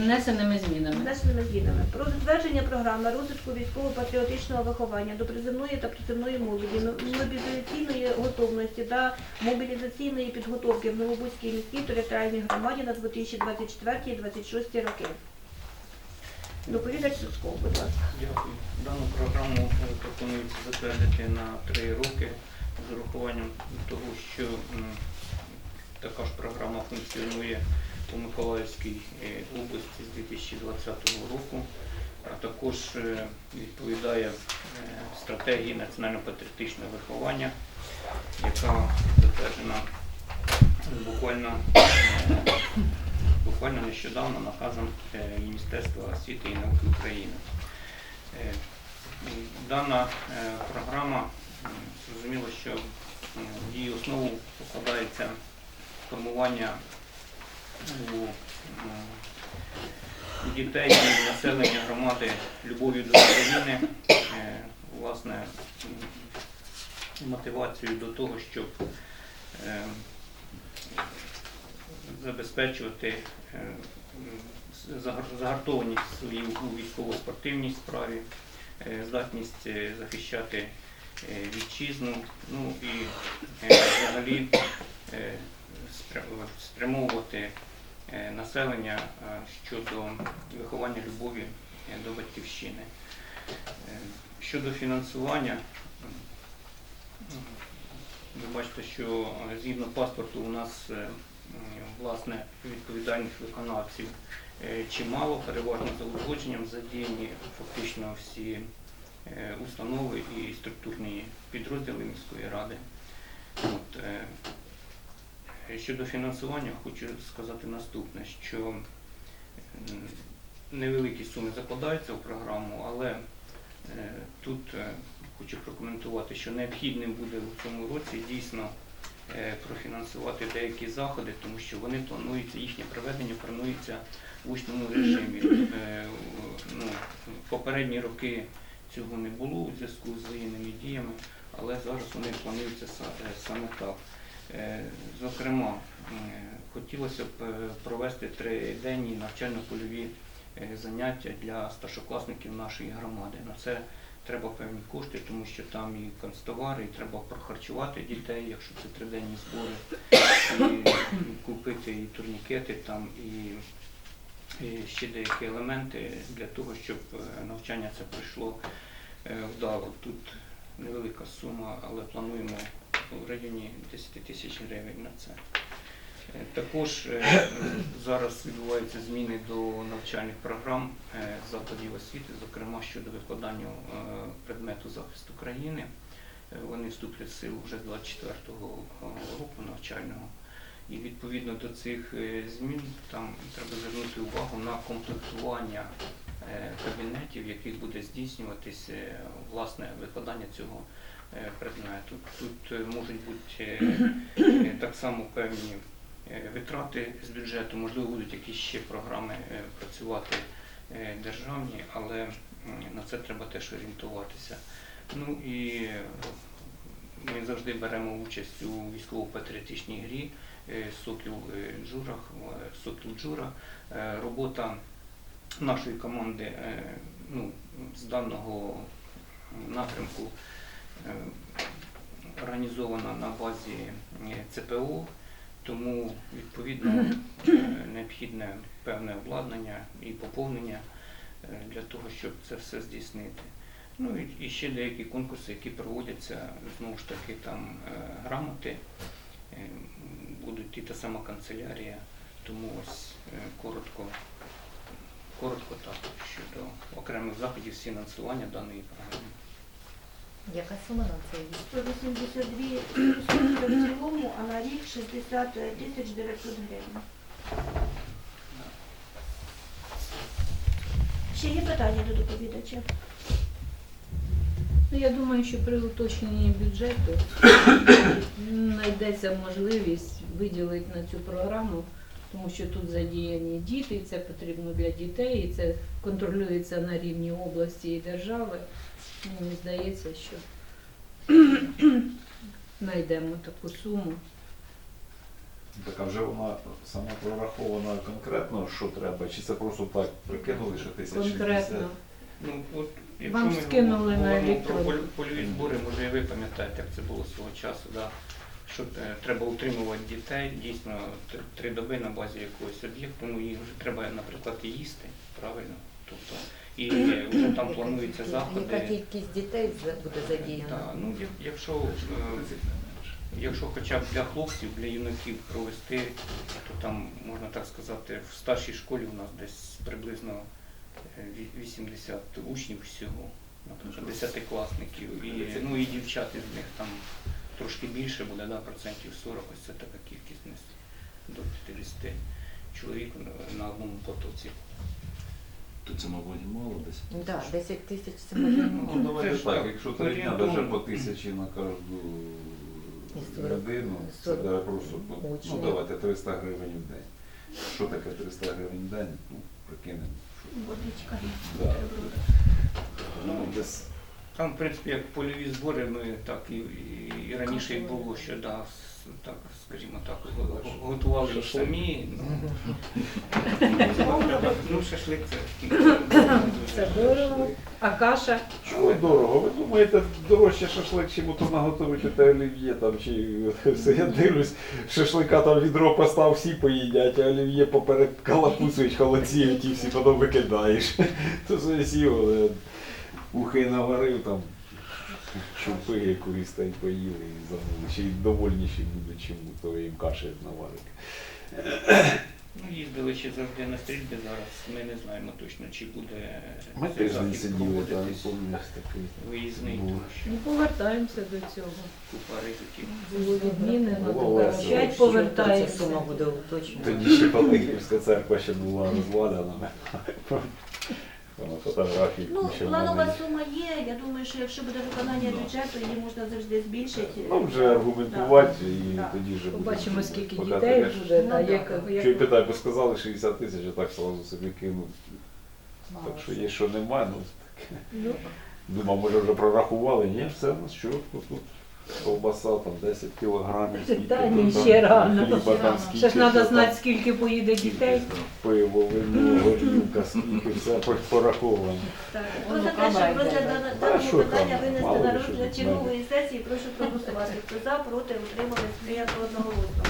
внесеними змінами. Внесеними змінами. Про затвердження програми розвитку військово-патріотичного виховання до приземної та приземної молоді, мобілізаційної готовності та мобілізаційної підготовки в Новобузькій міській територіальній громаді на 2024-2026 роки. Доповідач Сусков, будь ласка. Дякую. Дану програму е, пропонується затвердити на три роки з урахуванням того, що м, така ж програма функціонує у Миколаївській е, області з 2020 року, а також е, відповідає е, стратегії національно-патріотичного виховання, яка затверджена буквально е, буквально нещодавно наказом е, Міністерства освіти і науки України. Е, Дана е, програма, зрозуміло, що її основу покладається формування у дітей і населення громади любов'ю до України, е, власне, м, мотивацією до того, щоб е, забезпечувати е, загартованість свою у військово-спортивній справі, здатність захищати вітчизну, ну і взагалі спрямовувати е, населення е, щодо виховання любові е, до батьківщини. Щодо фінансування, ви бачите, що згідно паспорту у нас власне відповідальних виконавців чимало, переважно за узгодженням задіяні фактично всі установи і структурні підрозділи міської ради. От, Щодо фінансування хочу сказати наступне, що невеликі суми закладаються в програму, але е, тут е, хочу прокоментувати, що необхідним буде у цьому році дійсно е, профінансувати деякі заходи, тому що вони плануються, їхнє проведення планується в учному режимі. Е, Ну, попередні роки цього не було у зв'язку з воєнними діями, але зараз вони плануються е, саме так. Е, Зокрема, е, хотілося б е, провести триденні навчально-польові заняття для старшокласників нашої громади. На це треба певні кошти, тому що там і канцтовари, і треба прохарчувати дітей, якщо це триденні збори, і купити і турнікети там, і, ще деякі елементи для того, щоб навчання це пройшло вдало. Тут невелика сума, але плануємо в районі 10 тисяч гривень на це. Е, Також е, зараз відбуваються зміни до навчальних програм е, закладів освіти, зокрема щодо викладання предмету захисту країни. Вони вступлять в силу вже з 24-го року навчального. І відповідно до цих змін там треба звернути увагу на комплектування кабінетів, в яких буде здійснюватись власне викладання цього предмету. Тут е, можуть бути е, е, так само певні е, витрати з бюджету, можливо, будуть якісь ще програми е, працювати е, державні, але на це треба теж орієнтуватися. Ну і е, ми завжди беремо участь у військово-патріотичній грі е, Сокіл е, Джура, е, Сокіл Джура. Е, Робота нашої команди е, ну, з даного напрямку е, організована на базі е, ЦПО, тому відповідно е, необхідне певне обладнання і поповнення е, для того, щоб це все здійснити. Ну і, ще деякі конкурси, які проводяться, знову ж таки, там е, грамоти, е, будуть і та сама канцелярія, тому ось е, коротко, коротко так щодо окремих заходів з фінансування даної програми. Яка сума на це? 182 в цілому, а на рік 60 тисяч 900 гривень. Ще є питання до доповідача? Ну, я думаю, що при уточненні бюджету знайдеться можливість виділити на цю програму, тому що тут задіяні діти, і це потрібно для дітей, і це контролюється на рівні області і держави. Мені здається, що знайдемо таку суму. Так а вже вона сама прорахована конкретно, що треба, чи це просто так прикинули, що тисяч Конкретно. Ну, от, якщо Вам ми скинули на говоримо про польові збори, може і ви пам'ятаєте, як це було свого часу, да? Що е, треба утримувати дітей дійсно три, доби на базі якогось об'єкту, ну їх вже треба, наприклад, і їсти, правильно? Тобто, і е, вже там плануються Яка заходи. кількість дітей буде задіяна? Ну, якщо, е, якщо хоча б для хлопців, для юнаків провести, то там, можна так сказати, в старшій школі у нас десь приблизно е, 80 учнів всього, наприклад, десятикласників. І, ну і дівчат із них там трошки більше буде, да, процентів 40, ось це така кількість до 50 чоловік на- одному потоці. То це, мабуть, мало десь. Да, 10 тисяч це може Ну, мало. це давайте ж так, так, якщо три дня, орієнтовно. по тисячі на кожну І людину, це даже просто, по- ну учнів. давайте 300 гривень в день. Що таке 300 гривень в день? Ну, прикинемо. що- Водичка. Да. Ну, десь Там, в принципі, як польові збори, ми так і, і, і раніше і було, що да, с- так, скажімо так, го- го- готували ж самі. Ну, ну шашлик це. Це дорого. А каша? Чого дорого? Ви думаєте, дорожче шашлик, чим ото наготовити те олів'є там чи все. Я дивлюсь, шашлика там відро постав, всі поїдять, а олів'є поперед калапуцують, холодціють і всі потім викидаєш. То це сіло, ухи наварив там, шупи якоїсь та й поїли і забули. Ще й довольніші будуть, чим то їм каші наварити. Ну, їздили ще завжди на стрільби зараз. Ми не знаємо точно, чи буде Ми цей тиждень сиділи, там пам'ятаєш такий. виїзний, був. Ну, повертаємося до цього. купа ризиків. Було відмінено, тепер опять повертаємося. сума буде уточнена. Тоді ще Паликівська церква ще була розвалена. Воно фотографії Ну, планова сума є. Я думаю, що якщо буде виконання бюджету, її можна завжди збільшити. Ну, вже аргументувати і Так. тоді вже буде. Побачимо, скільки Поки дітей таке ж. буде, Ну, та да. як, Що й як питаю, бо сказали 60 тисяч, а так сразу собі кинув. Так що є, що немає, ну таке. ну, Думав, може вже прорахували. Ні, все у нас чітко тут. Ковбаса там 10 кілограмів, скільки Та ні, там, ще рано. хліба там скільки. ще ж треба що знати, там, скільки поїде дітей. Пиво, вино, горілка, скільки, все пораховано. Так, Воно про те, щоб розгляд йде, дана- да. даного А що питання там? винести на ли що розгляд тут чергової сесії, прошу проголосувати. Хто за, проти, утримались, прийнято одноголосно.